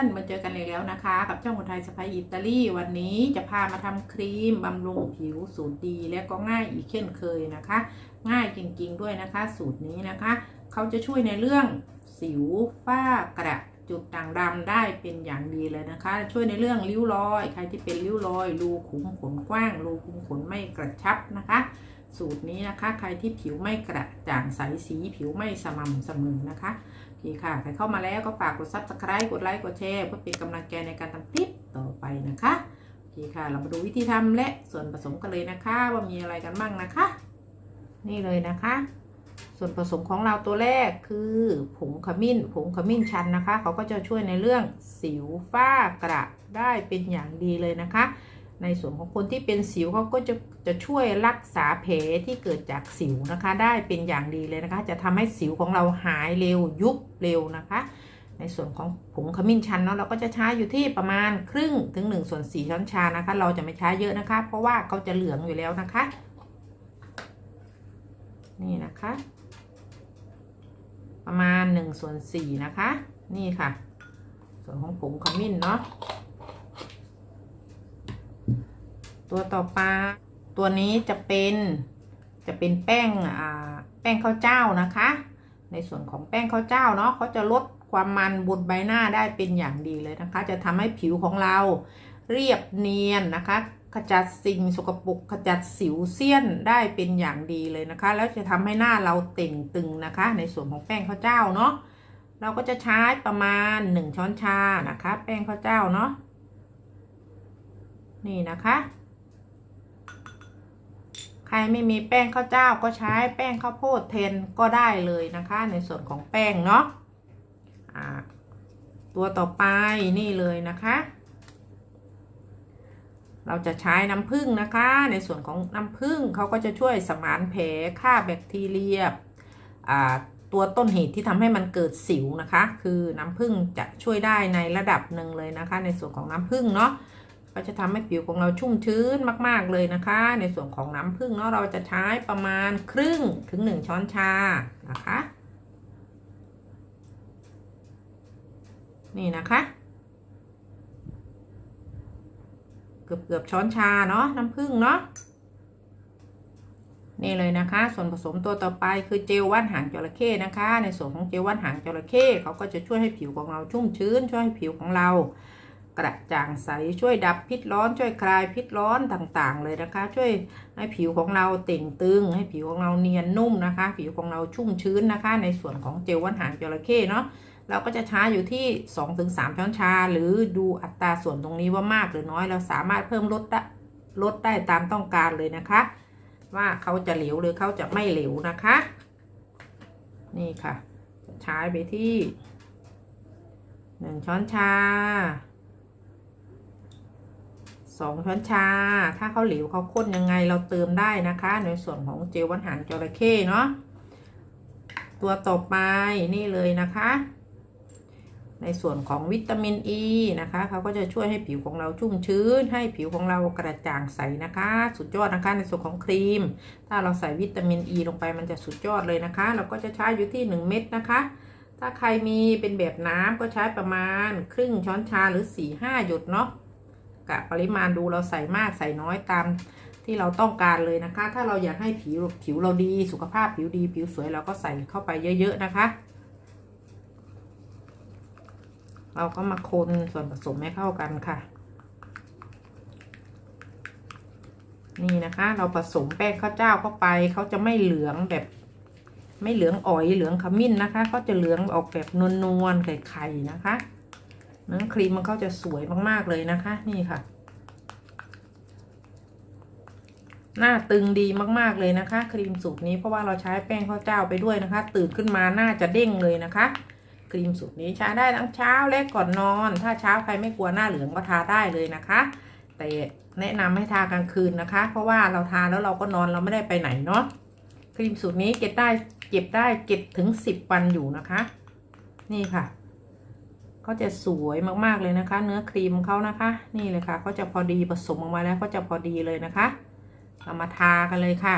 อนๆ มาเจอกันเลยแล้วนะคะ กับช่องคนไทยสไปอิตาลีวันนี้จะพามาทำครีมบำรุงผิวสูตรดีและก็ง่ายอีกเช่นเคยนะคะ ง่ายจริงๆด้วยนะคะ สูตรนี้นะคะ เขาจะช่วยในเรื่องสิวฝ้ากระจุดด่างดำได้เป็นอย่างดีเลยนะคะ ช่วยในเรื่องริ้วรอย ใครที่เป็นริ้วรอย รูขุมขนกว้าง รูขุมขนไม่กระชับนะคะ สูตรนี้นะคะ ใครที่ผิวไม่กระจ่างใสสีผิวไม่สม่ำเสมอนะคะ อเคค่ะ ใครเข้ามาแล้วก็ฝากกด subscribe กดไลค์กดแชร์เพื่อเป็นกำลังใจในการทำคลิปต่อไปนะคะโอเคค่ะ เรามาดูวิธีทำและส่วนผสมกันเลยนะคะ ว่ามีอะไรกันบ้างนะคะ นี่เลยนะคะ ส่วนผสมของเราตัวแรกคือผงขมิ้นผงขมิ้นชันนะคะ เขาก็จะช่วยในเรื่องสิวฝ้ากระได้เป็นอย่างดีเลยนะคะ ในส่วนของคนที่เป็นสิวเขาก็จะจะช่วยรักษาแผลที่เกิดจากสิวนะคะ ได้เป็นอย่างดีเลยนะคะ จะทำให้สิวของเราหายเร็วยุบเร็วนะคะ ในส่วนของผงขมิ้นชันเนาะเราก็จะใช้อยู่ที่ประมาณครึ่งถึง1ส่วน4ช้อนชานะคะ เราจะไม่ใช้เยอะนะคะ เพราะว่าเขาจะเหลืองอยู่แล้วนะคะ นี่นะคะ ประมาณ1ส่วน4นะคะ นี่ค่ะ ส่วนของผงขมิ้นเนาะ ตัวต่อไปตัวนี้จะเป็นจะเป็นแป้งอ่าแป้งข้าวเจ้านะคะ ในส่วนของแป้งข้าวเจ้าเนาะเขาจะลดความมันบนใบหน้าได้เป็นอย่างดีเลยนะคะ จะทำให้ผิวของเราเรียบเนียนนะคะ ขจัดสิ่งสกปรกขจัดสิวเซียนได้เป็นอย่างดีเลยนะคะ แล้วจะทำให้หน้าเราเต่งตึงนะคะ ในส่วนของแป้งข้าวเจ้าเนาะเราก็จะใช้ประมาณ 1 ช้อนชานะคะ แป้งข้าวเจ้าเนาะนี่นะคะ ใครไม่มีแป้งข้าวเจ้าก็ใช้แป้งข้าวโพดเทนก็ได้เลยนะคะ ในส่วนของแป้งเนาะะตัวต่อไปนี่เลยนะคะ เราจะใช้น้ำผึ้งนะคะ ในส่วนของน้ำผึ้งเขาก็จะช่วยสมานแผลฆ่าแบคทีเรียตัวต้นเหตุที่ทำให้มันเกิดสิวนะคะ คือน้ำผึ้งจะช่วยได้ในระดับหนึ่งเลยนะคะ ในส่วนของน้ำผึ้งเนาะ ก็จะทำให้ผิวของเราชุ่มชื้นมาก ๆเลยนะคะ ในส่วนของน้ำผึ้งเนาะเราจะใช้ประมาณครึ่งถึง 1 ช้อนชานะคะ นี่นะคะเกือบเกือบช้อนชาเนาะน้ำผึ้งเนาะนี่เลยนะคะ ส่วนผสมตัวต่อไปคือเจลวัดหางจระเข้นะคะ ในส่วนของเจลวัดหางจระเข้เขาก็จะช่วยให้ผิวของเราชุ่มชื้น ช่วยให้ผิวของเรา กระจ่างใสช่วยดับพิษร้อนช่วยคลายพิษร้อนต่างๆ เลยนะคะ ช่วยให้ผิวของเราเต่งตึง ให้ผิวของเราเนียนนุ่มนะคะ ผิวของเราชุ่มชื้นนะคะ ในส่วนของเจลวัดหางจระเข้เนาะเราก็จะใช้อยู่ที่ 2-3 ช้อนชา หรือดูอัตราส่วนตรงนี้ว่ามากหรือน้อยเราสามารถเพิ่มลดลดได้ตามต้องการเลยนะคะ ว่าเขาจะเหลวหรือเขาจะไม่เหลวนะคะ นี่ค่ะใช้ไปที่หนึ่งช้อนชา สองช้อนชา ถ้าเขาเหลวเขาข้นยังไงเราเติมได้นะคะ ในส่วนของเจลวันหางจระเข้เนาะตัวต่อไปนี่เลยนะคะ ในส่วนของวิตามินอ e ีนะคะเขาก็จะช่วยให้ผิวของเราชุ่มชื้น ให้ผิวของเรากระจ่างใสนะคะ สุดยอดนะคะในส่วนของครีม ถ้าเราใส่วิตามินอ e ีลงไปมันจะสุดยอดเลยนะคะ เราก็จะใช้อยู่ที่ 1 เม็ดนะคะถ้าใครมีเป็นแบบน้ำก็ใช้ประมาณครึ่งช้อนชาหรือ4-5หยดเนาะ กะปริมาณดูเราใส่มากใส่น้อยตามที่เราต้องการเลยนะคะ ถ้าเราอยากให้ผิวผิวเราดีสุขภาพผิวดีผิวสวยเราก็ใส่เข้าไปเยอะ ๆ นะคะ เราก็มาคนส่วนผสมให้เข้ากันค่ะ นี่นะคะ เราผสมแป้งข้าวเจ้าเข้าไปเขาจะไม่เหลืองแบบ ไม่เหลืองอ่อยเหลืองขมิ้นนะคะเขาจะเหลืองออกแบบนวลๆไข่ๆนะคะ นื้อครีมมันเขาจะสวยมากๆเลยนะคะ นี่ค่ะ หน้าตึงดีมากๆเลยนะคะ ครีมสูตรนี้เพราะว่าเราใช้แป้งข้าวเจ้าไปด้วยนะคะ ตื่นขึ้นมาหน้าจะเด้งเลยนะคะ ครีมสูตรนี้ใช้ได้ทั้งเช้าและก่อนนอน ถ้าเช้าใครไม่กลัวหน้าเหลืองก็ทาได้เลยนะคะ แต่แนะนำให้ทากลางคืนนะคะ เพราะว่าเราทาแล้วเราก็นอนเราไม่ได้ไปไหนเนาะครีมสูตรนี้เก็บได้เก็บได้เก็บถึงสิบวันอยู่นะคะ นี่ค่ะ เขาจะสวยมากๆเลยนะคะ เนื้อครีมเขานะคะ นี่เลยค่ะเขาจะพอดีผสมออกมาแล้วก็จะพอดีเลยนะคะเรามาทากันเลยค่ะ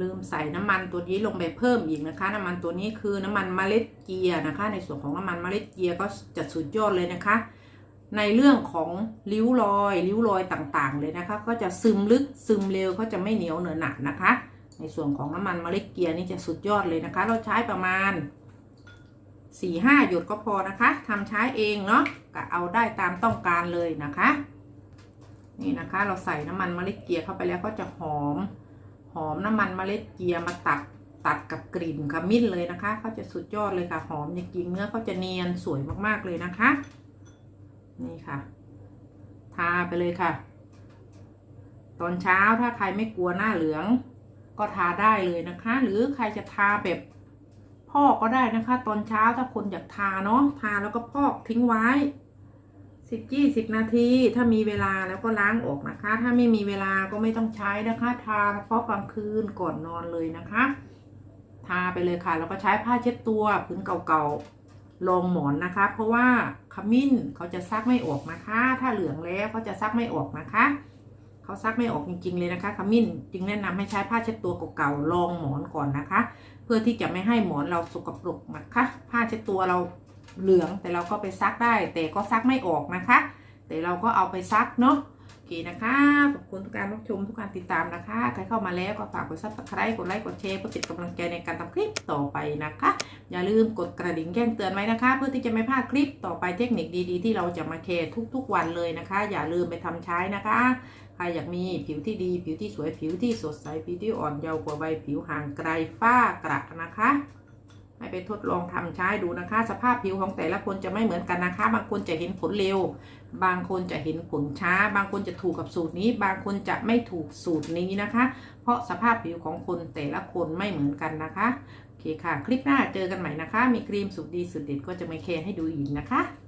ลืมใส่น้ำมันตัวนี้ลงไปเพิ่มอีกนะคะ น้ำมันตัวนี้คือน้ำมันเมล็ดเจียนะคะ ในส่วนของน้ำมันเมล็ดเจียก็จะสุดยอดเลยนะคะ ในเรื่องของริ้วรอย ริ้วรอยต่างๆเลยนะคะ ก็จะซึมลึกซึมเร็วก็จะไม่เหนียวเหนอะหนะนะคะ ในส่วนของน้ำมันเมล็ดเกียร์นี่จะสุดยอดเลยนะคะ เราใช้ประมาณ สี่ห้าหยดก็พอนะคะทำใช้เองเนาะก็เอาได้ตามต้องการเลยนะคะ นี่นะคะเราใส่น้ำมันมะเมล็ดเกียร์เข้าไปแล้วก็จะหอม หอมน้ำมันมะเมล็ดเกียร์มาตัดตัดกับกลิ่นขมิ้นเลยนะคะเขาจะสุดยอดเลยค่ะหอมจริงเนื้อเขาจะเนียนสวยมากๆเลยนะคะ นี่ค่ะ ทาไปเลยค่ะ ตอนเช้าถ้าใครไม่กลัวหน้าเหลือง ก็ทาได้เลยนะคะ หรือใครจะทาแบบ พอกก็ได้นะคะ ตอนเช้าถ้าคนอยากทาเนาะทาแล้วก็พอกทิ้งไว้สิบยี่สิบนาที ถ้ามีเวลาแล้วก็ล้างออกนะคะ ถ้าไม่มีเวลาก็ไม่ต้องใช้นะคะ ทาเฉพาะกลางคืนก่อนนอนเลยนะคะ ทาไปเลยค่ะแล้วก็ใช้ผ้าเช็ดตัวพื้นเก่าๆรองหมอนนะคะ เพราะว่าขมิ้นเขาจะซักไม่ออกนะคะ ถ้าเหลืองแล้วเขาจะซักไม่ออกนะคะ เขาซักไม่ออกจริงๆเลยนะคะขมิ้นจึงแนะนำให้ใช้ผ้าเช็ดตัวเก่าๆรองหมอนก่อนนะคะ เพื่อที่จะไม่ให้หมอนเราสกปรกนะคะผ้าเช็ดตัวเราเหลืองแต่เราก็ไปซักได้ แต่ก็ซักไม่ออกนะคะ แต่เราก็เอาไปซักเนาะ อเคนะคะ ขอบคุณทุกการรับชมทุกการติดตามนะคะ ใครเข้ามาแล้วก็ฝากกดซับสไครต์กดไลค์กดแชร์เพื่อเป็นกำลังใจในการทำคลิปต่อไปนะคะ อย่าลืมกดกระดิ่งแจ้งเตือนไว้นะคะ เพื่อที่จะไม่พลาดคลิปต่อไปเทคนิคดีๆ ที่เราจะมาแชร์ทุก ๆ วันเลยนะคะ อย่าลืมไปทำใช้นะคะ ใครอยากมีผิวที่ดี ผิวที่สวยผิวที่สดใสผิวที่อ่อนเยาว์กว่าใบผิวห่างไกลฝ้ากระนะคะ ให้ไปทดลองทำใช้ดูนะคะ สภาพผิวของแต่ละคนจะไม่เหมือนกันนะคะ บางคนจะเห็นผลเร็ว บางคนจะเห็นผลช้า บางคนจะถูกกับสูตรนี้ บางคนจะไม่ถูกสูตรนี้นะคะ เพราะสภาพผิวของคนแต่ละคนไม่เหมือนกันนะคะโอเคค่ะ คลิปหน้าเจอกันใหม่นะคะ มีครีมสูตรดีสูตรเด็ดก็จะมาแชร์ให้ดูอีกนะคะ